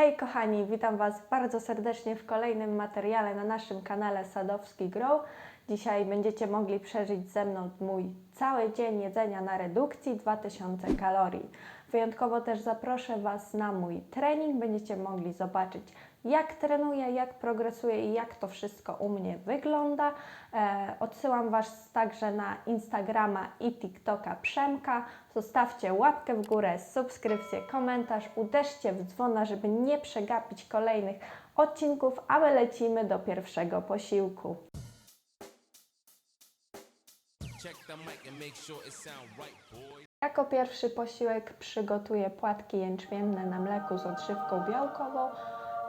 Hej kochani, witam Was bardzo serdecznie w kolejnym materiale na naszym kanale Sadowski Grow. Dzisiaj będziecie mogli przeżyć ze mną mój cały dzień jedzenia na redukcji 2000 kalorii. Wyjątkowo też zaproszę Was na mój trening. Będziecie mogli zobaczyć jak trenuję, jak progresuję i jak to wszystko u mnie wygląda. E, odsyłam Was także na Instagrama i TikToka Przemka. Zostawcie łapkę w górę, subskrypcję, komentarz, uderzcie w dzwona, żeby nie przegapić kolejnych odcinków, a my lecimy do pierwszego posiłku. Check the mic and make sure it sound right, boy. Jako pierwszy posiłek przygotuję płatki jęczmienne na mleku z odżywką białkową.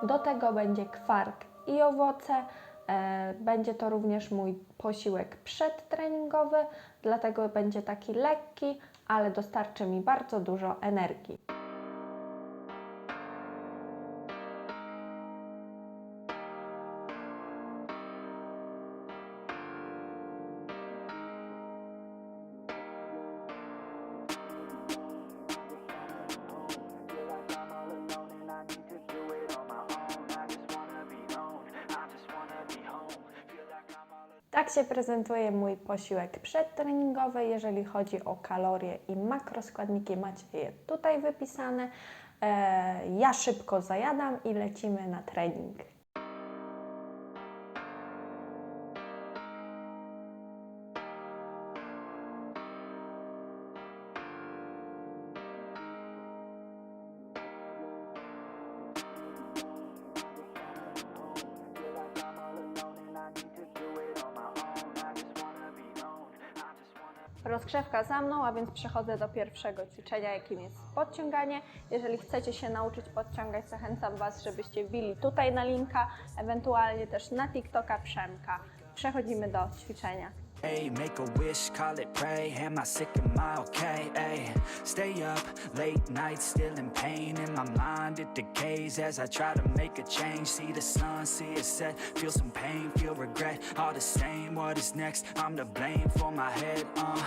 Do tego będzie kwark i owoce. E, Będzie to również mój posiłek przedtreningowy, dlatego będzie taki lekki, ale dostarczy mi bardzo dużo energii. Tak się prezentuje mój posiłek przedtreningowy. Jeżeli chodzi o kalorie i makroskładniki, macie je tutaj wypisane. E, Ja szybko zajadam i lecimy na trening. Rozgrzewka za mną, a więc przechodzę do pierwszego ćwiczenia, jakim jest podciąganie. Jeżeli chcecie się nauczyć podciągać, zachęcam Was, żebyście wbili tutaj na linka, ewentualnie też na TikToka Przemka. Przechodzimy do ćwiczenia. Hey, make a wish, call it pray. Am I sick? Am I okay? Ay, stay up late nights, still in pain. In my mind, it decays as I try to make a change. See the sun, see it set. Feel some pain, feel regret. All the same, what is next? I'm to blame for my head. Uh,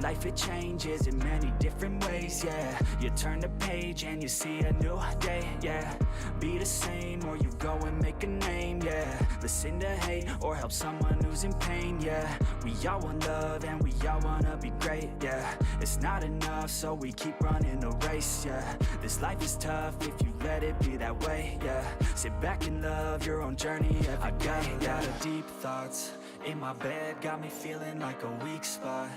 life it changes in many different ways. Yeah, you turn the page and you see a new day. Yeah, be the same or you go and make a name. Yeah, listen to hate or help someone who's in pain. Yeah, we all want love and we all wanna be great. Yeah, it's not enough, so we keep running the race. Yeah, this life is tough if you let it be that way. Yeah, sit back and love your own journey every day. I got a lot of deep thoughts in my bed, got me feeling like a weak spot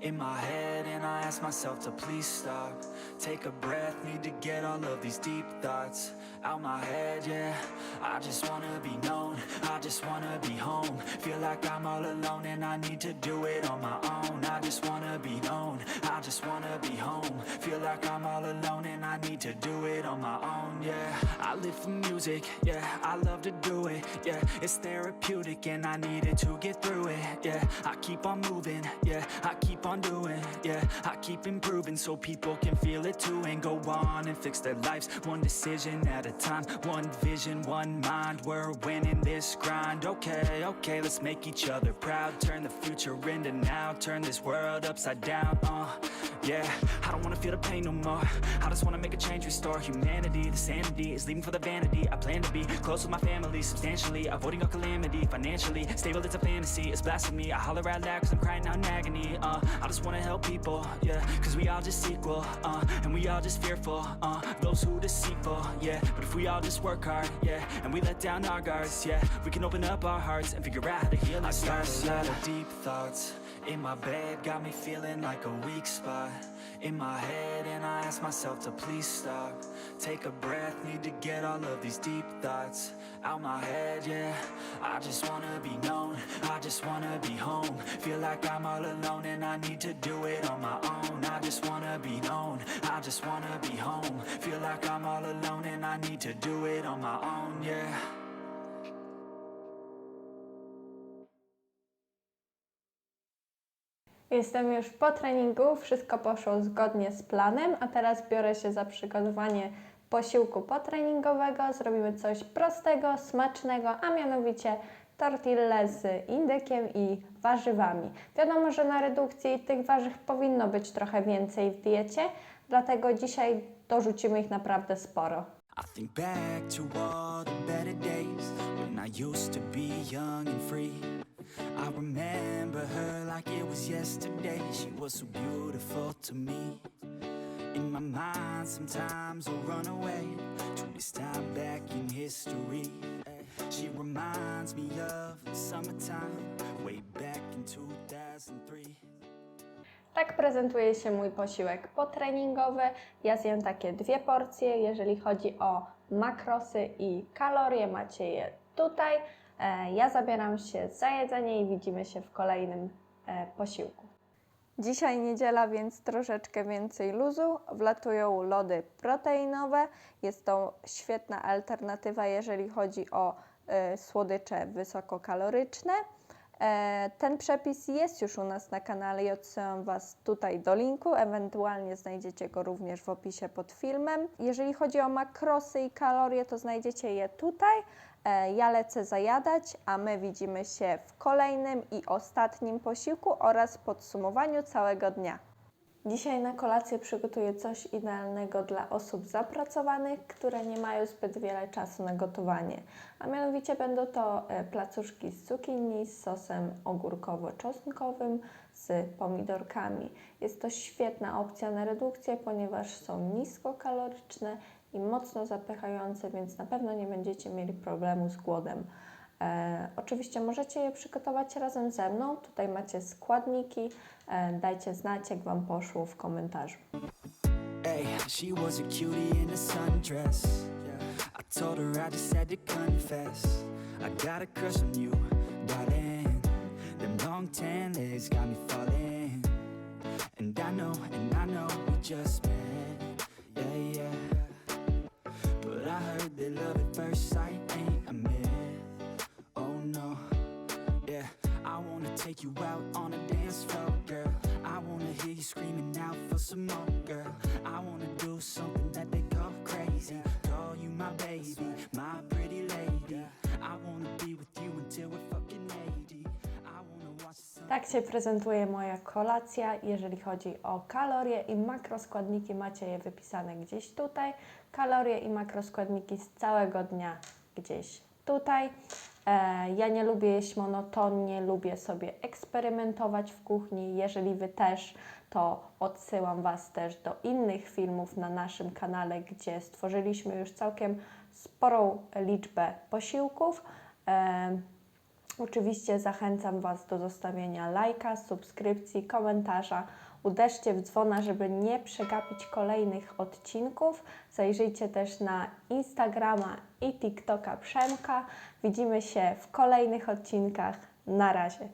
in my head, and I ask myself to please stop. Take a breath, need to get all of these deep thoughts out my head. Yeah, I just wanna be known, I just wanna be home. Feel like I'm all alone, and I need to do it on my own. I just wanna be known, I just wanna be home. Feel like I'm all alone, and I need to do it on my own. Yeah, I live for music, yeah, I love to do it. Yeah, it's therapeutic, and I need it to get through it. Yeah, I keep on moving, yeah, I keep on doing, yeah, I keep improving so people can feel it too and go on and fix their lives one decision at a time, one vision, one mind. We're winning this grind. Okay, okay, let's make each other proud. Turn the future into now, turn this world upside down. Uh, yeah, I don't wanna feel the pain no more. I just wanna make a change, restore humanity. The sanity is leaving for the vanity. I plan to be close with my family, substantially avoiding all calamity. Financially stable, it's a fantasy. It's blasphemy. I holler out loud cause I'm crying out in agony. Uh, I just wanna help people, yeah, cause we all just equal, uh, and we all just fearful, uh, those who deceitful, yeah. But if we all just work hard, yeah, and we let down our guards, yeah, we can open up our hearts and figure out how to heal. I got a lot of deep thoughts in my bed, got me feeling like a weak spot in my head, and I ask myself to please stop. Take a breath, need to get all of these deep thoughts out my head, yeah. I just wanna be known, I just wanna be home. Feel like I'm all alone, and I need to do it on my own. I just wanna be known, I just wanna be home. Feel like I'm all alone, and I need to do it on my own, yeah. Jestem już po treningu, wszystko poszło zgodnie z planem, a teraz biorę się za przygotowanie posiłku potreningowego. Zrobimy coś prostego, smacznego, a mianowicie tortille z indykiem i warzywami. Wiadomo, że na redukcji tych warzyw powinno być trochę więcej w diecie, dlatego dzisiaj dorzucimy ich naprawdę sporo. I think back to all the better days when I used to be young and free. I remember her like it was yesterday. She was so beautiful to me. In my mind, sometimes I run away to this time back in history. She reminds me of the summertime, way back in 2003. Tak prezentuje się mój posiłek potreningowy. Ja zjem takie dwie porcje. Jeżeli chodzi o makrosy i kalorie, macie je tutaj. E, Ja zabieram się za jedzenie i widzimy się w kolejnym e, posiłku. Dzisiaj niedziela, więc troszeczkę więcej luzu. Wlatują lody proteinowe. Jest to świetna alternatywa, jeżeli chodzi o e, słodycze wysokokaloryczne. E, Ten przepis jest już u nas na kanale i odsyłam Was tutaj do linku, ewentualnie znajdziecie go również w opisie pod filmem. Jeżeli chodzi o makrosy i kalorie, to znajdziecie je tutaj. E, Ja lecę zajadać, a my widzimy się w kolejnym i ostatnim posiłku oraz podsumowaniu całego dnia. Dzisiaj na kolację przygotuję coś idealnego dla osób zapracowanych, które nie mają zbyt wiele czasu na gotowanie. A mianowicie będą to e, placuszki z cukinii z sosem ogórkowo-czosnkowym z pomidorkami. Jest to świetna opcja na redukcję, ponieważ są niskokaloryczne mocno zapychające, więc na pewno nie będziecie mieli problemu z głodem. E, oczywiście możecie je przygotować razem ze mną. Tutaj macie składniki. E, dajcie znać, jak Wam poszło w komentarzu. Hey, she was a cutie in a sundress. I told her I just had to confess. I got a crush on you, darling. Them long tan legs got me falling. And I know, and I know we just take you out on a dance floor, girl. I wanna hear you screaming out for some more, girl. I wanna do something that they call crazy. Call you my baby, my pretty lady. I wanna be with you until we're fucking 80. I wanna watch the sun. Tak się prezentuje moja kolacja. Jeżeli chodzi o kalorie i makroskładniki, macie je wypisane gdzieś tutaj. Kalorie i makroskładniki z całego dnia gdzieś tutaj. E, ja nie lubię jeść monotonnie, lubię sobie eksperymentować w kuchni. Jeżeli Wy też, to odsyłam Was też do innych filmów na naszym kanale, gdzie stworzyliśmy już całkiem sporą liczbę posiłków. E, Oczywiście zachęcam Was do zostawienia lajka, subskrypcji, komentarza. Uderzcie w dzwona, żeby nie przegapić kolejnych odcinków. Zajrzyjcie też na Instagrama i TikToka Przemka. Widzimy się w kolejnych odcinkach. Na razie.